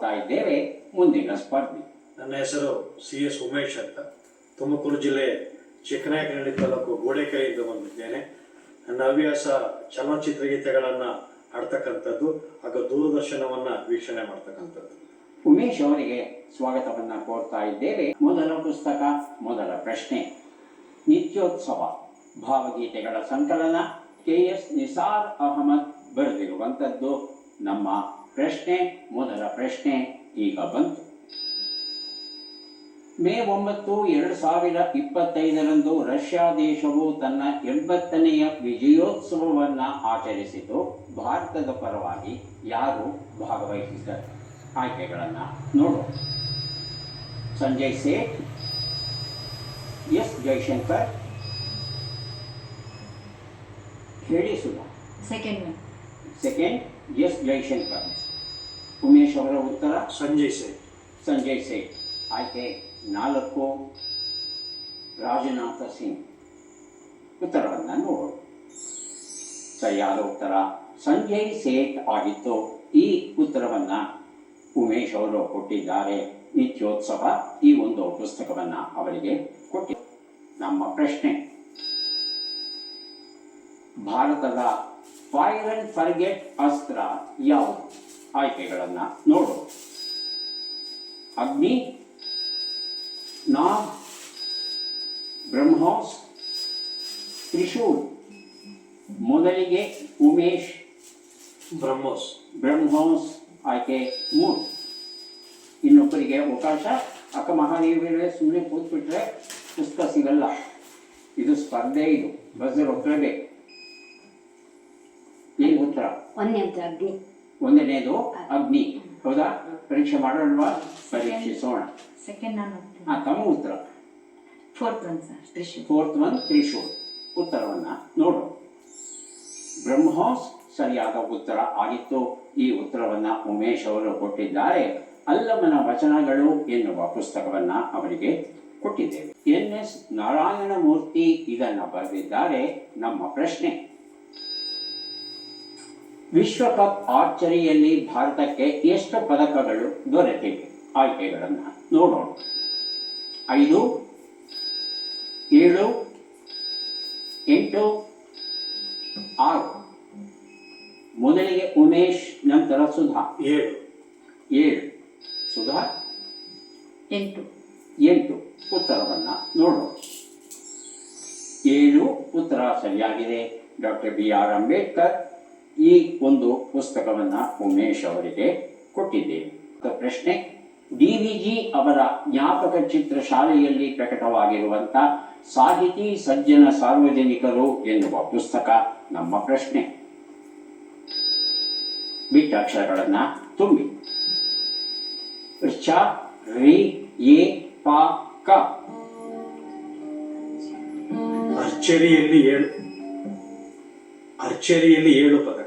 ಕೋರ್ತಾ ಇದ್ದೇವೆ ಮುಂದಿನ ಸ್ಪರ್ಧೆ. ನನ್ನ ಹೆಸರು ಸಿ ಎಸ್ ಉಮೇಶ್ ಅಂತ. ತುಮಕೂರು ಜಿಲ್ಲೆ ಚಿಕ್ಕನಾಯಕನಹಳ್ಳಿ ತಾಲೂಕು ಗೋಡೆಕೈಯಿಂದ ಬಂದಿದ್ದೇನೆ. ನನ್ನ ಹವ್ಯಾಸ ಚಲನಚಿತ್ರ ಗೀತೆಗಳನ್ನು ಆಡ್ತಕ್ಕಂಥದ್ದು ಹಾಗೂ ದೂರದರ್ಶನವನ್ನು ವೀಕ್ಷಣೆ ಮಾಡ್ತಕ್ಕಂಥದ್ದು. ಉಮೇಶ್ ಅವರಿಗೆ ಸ್ವಾಗತವನ್ನ ಕೋರ್ತಾ ಇದ್ದೇವೆ. ಮೊದಲ ಪುಸ್ತಕ ಮೊದಲ ಪ್ರಶ್ನೆ. ನಿತ್ಯೋತ್ಸವ ಭಾವಗೀತೆಗಳ ಸಂಕಲನ ಕೆ ಎಸ್ ನಿಸಾರ್ ಅಹಮದ್ ಬರೆದಿರುವಂಥದ್ದು ನಮ್ಮ ಪ್ರಶ್ನೆ, ಮೊದಲ ಪ್ರಶ್ನೆ ಈಗ ಬಂತು. ಮೇ ಒಂಬತ್ತು ಎರಡು ಸಾವಿರ ಇಪ್ಪತ್ತೈದರಂದು ರಷ್ಯಾ ದೇಶವು ತನ್ನ ಎಂಬತ್ತನೆಯ ವಿಜಯೋತ್ಸವವನ್ನು ಆಚರಿಸಿತು. ಭಾರತದ ಪರವಾಗಿ ಯಾರು ಭಾಗವಹಿಸಿದ್ದಾರೆ? ಆಯ್ಕೆಗಳನ್ನು ನೋಡೋಣ. ಸಂಜಯ್ ಸೇಠ್, ಎಸ್ ಜೈಶಂಕರ್. ಹೇಳಿ Sudha second second S Jaishankar Umesh ಅವರ ಉತ್ತರ? ಸಂಜಯ್ ಸೇಠ್. ಸಂಜಯ್ ಸೇಠ್. ಆಯ್ಕೆ ನಾಲ್ಕು. ರಾಜನಾಥ ಸಿಂಗ್. ಉತ್ತರವನ್ನು ನೋಡೋಣ ಸರಿಯಾದ ಉತ್ತರ. ಸಂಜಯ್ ಸೇಠ್ ಆಗಿತ್ತು. ಈ ಉತ್ತರವನ್ನು ಉಮೇಶ್ ಅವರು ಕೊಟ್ಟಿದ್ದಾರೆ. ನಿತ್ಯೋತ್ಸವ ಈ ಒಂದು ಪುಸ್ತಕವನ್ನ ಅವರಿಗೆ ಕೊಟ್ಟಿ ನಮ್ಮ ಪ್ರಶ್ನೆ. ಭಾರತದ ಫೈರ್ ಅಂಡ್ ಫರ್ಗೆಟ್ ಅಸ್ತ್ರ ಯಾವುದು? ಆಯ್ಕೆಗಳನ್ನ ನೋಡು. ಅಗ್ನಿ ನಾಗ್ ಬ್ರಹ್ಮೋಸ್ ತ್ರಿಶೂಲ್ ಮೊದಲಿಗೆ ಉಮೇಶ್ ಬ್ರಹ್ಮೋಸ್. ಬ್ರಹ್ಮೋಸ್ ಆಯ್ಕೆ ಮೂರು. ಇನ್ನೊಬ್ಬರಿಗೆ ಅವಕಾಶ ಅಕ್ಕ ಮಹಾದೇವಿಯರೇ ಸುಮ್ಮನೆ ಕೂತ್ಬಿಟ್ರೆ ಪುಸ್ತಕ ಸಿಗಲ್ಲ. ಇದು ಸ್ಪರ್ಧೆ ಇದು. ಬಸ್ ಒತ್ತರಬೇಕು ಒಂದನೇ ಅಂತ ಅಗ್ನಿ. ಒಂದನೇದು ಅಗ್ನಿ. ಹೌದಾ? ಪರೀಕ್ಷೆ ಮಾಡೋಣವಾ ಪರೀಕ್ಷಿಸೋಣ. ಸೆಕೆಂಡ್ ನಾನು ತಮ್ಮ ಉತ್ತರ. Fourth one sir Trishul. Fourth one Trishul. ಉತ್ತರವನ್ನ ನೋಡು. ಬ್ರಹ್ಮೋಸ್ ಸರಿಯಾದ ಉತ್ತರ ಆಗಿತ್ತು. ಈ ಉತ್ತರವನ್ನ ಉಮೇಶ್ ಅವರು ಕೊಟ್ಟಿದ್ದಾರೆ. ಅಲ್ಲಮನ ವಚನಗಳು ಎನ್ನುವ ಪುಸ್ತಕವನ್ನ ಅವರಿಗೆ ಕೊಟ್ಟಿದ್ದೇವೆ. ಎನ್ ಎಸ್ ನಾರಾಯಣ ಮೂರ್ತಿ ಇದನ್ನ ಬರೆದಿದ್ದಾರೆ. ನಮ್ಮ ಪ್ರಶ್ನೆ. ವಿಶ್ವಕಪ್ ಆರ್ಚರಿಯಲ್ಲಿ ಭಾರತಕ್ಕೆ ಎಷ್ಟು ಪದಕಗಳು ದೊರೆತಿವೆ? ಆಯ್ಕೆಗಳನ್ನು ನೋಡೋಣ. ಐದು ಏಳು ಎಂಟು ಆರು. ಮೊದಲಿಗೆ ಉಮೇಶ್ ನಂತರ ಸುಧಾ. ಏಳು. ಏಳು. ಸುಧಾ? ಎಂಟು. ಎಂಟು. ಉತ್ತರವನ್ನ ನೋಡೋಣ. ಏಳು ಉತ್ತರ ಸರಿಯಾಗಿದೆ. ಡಾಕ್ಟರ್ ಬಿ ಆರ್ ಅಂಬೇಡ್ಕರ್ ಈ ಒಂದು ಪುಸ್ತಕವನ್ನ ಉಮೇಶ್ ಅವರಿಗೆ ಕೊಟ್ಟಿದ್ದೇವೆ ಪ್ರಶ್ನೆ, ಡಿ ವಿ ಜಿ ಅವರ ಜ್ಞಾಪಕ ಚಿತ್ರ ಶಾಲೆಯಲ್ಲಿ ಪ್ರಕಟವಾಗಿರುವಂತ ಸಾಹಿತಿ ಸಜ್ಜನ ಸಾರ್ವಜನಿಕರು ಎನ್ನುವ ಪುಸ್ತಕ ನಮ್ಮ ಪ್ರಶ್ನೆ. ಬಿಟ್ಟ ಅಕ್ಷರಗಳನ್ನ ತುಂಬಿ ಕ. ಅರ್ಚರಿಯಲ್ಲಿ ಏಳು. ಅರ್ಚರಿಯಲ್ಲಿ ಏಳು ಪದಕ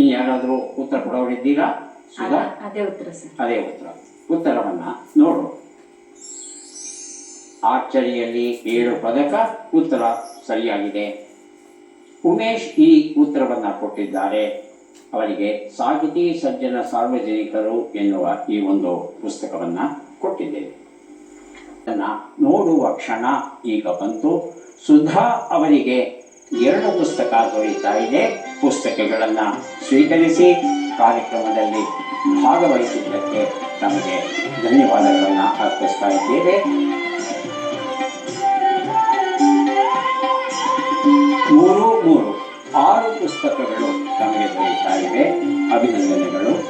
ಇನ್ನು ಯಾರಾದರೂ ಉತ್ತರ ಕೊಡೋರಿದ್ದೀರಾ? ಸುಧಾ? ಅದೇ ಉತ್ತರ ಸರ್. ಅದೇ ಉತ್ತರ. ಉತ್ತರವನ್ನು ನೋಡು. ಆರ್ಚರಿಯಲ್ಲಿ ಏಳು ಪದಕ ಉತ್ತರ ಸರಿಯಾಗಿದೆ. ಉಮೇಶ್ ಈ ಉತ್ತರವನ್ನ ಕೊಟ್ಟಿದ್ದಾರೆ. ಅವರಿಗೆ ಸಾಹಿತಿ ಸಜ್ಜನ ಸಾರ್ವಜನಿಕರು ಎನ್ನುವ ಈ ಒಂದು ಪುಸ್ತಕವನ್ನ ಕೊಟ್ಟಿದ್ದೇವೆ. ಅದನ್ನ ನೋಡುವ ಕ್ಷಣ ಈಗ ಬಂತು. ಸುಧಾ ಅವರಿಗೆ ಎರಡು ಪುಸ್ತಕ ದೊರೆಯುತ್ತಾ ಇದೆ. ಪುಸ್ತಕಗಳನ್ನು ಸ್ವೀಕರಿಸಿ ಕಾರ್ಯಕ್ರಮದಲ್ಲಿ ಭಾಗವಹಿಸಿದ್ದಕ್ಕೆ ನಮಗೆ ಧನ್ಯವಾದಗಳನ್ನು ಅರ್ಪಿಸ್ತಾ ಇದ್ದೇವೆ. ಮೂರು ಮೂರು, ಆರು ಪುಸ್ತಕಗಳು ನಮಗೆ ದೊರೆಯುತ್ತಾ ಇವೆ. ಅಭಿನಂದನೆಗಳು.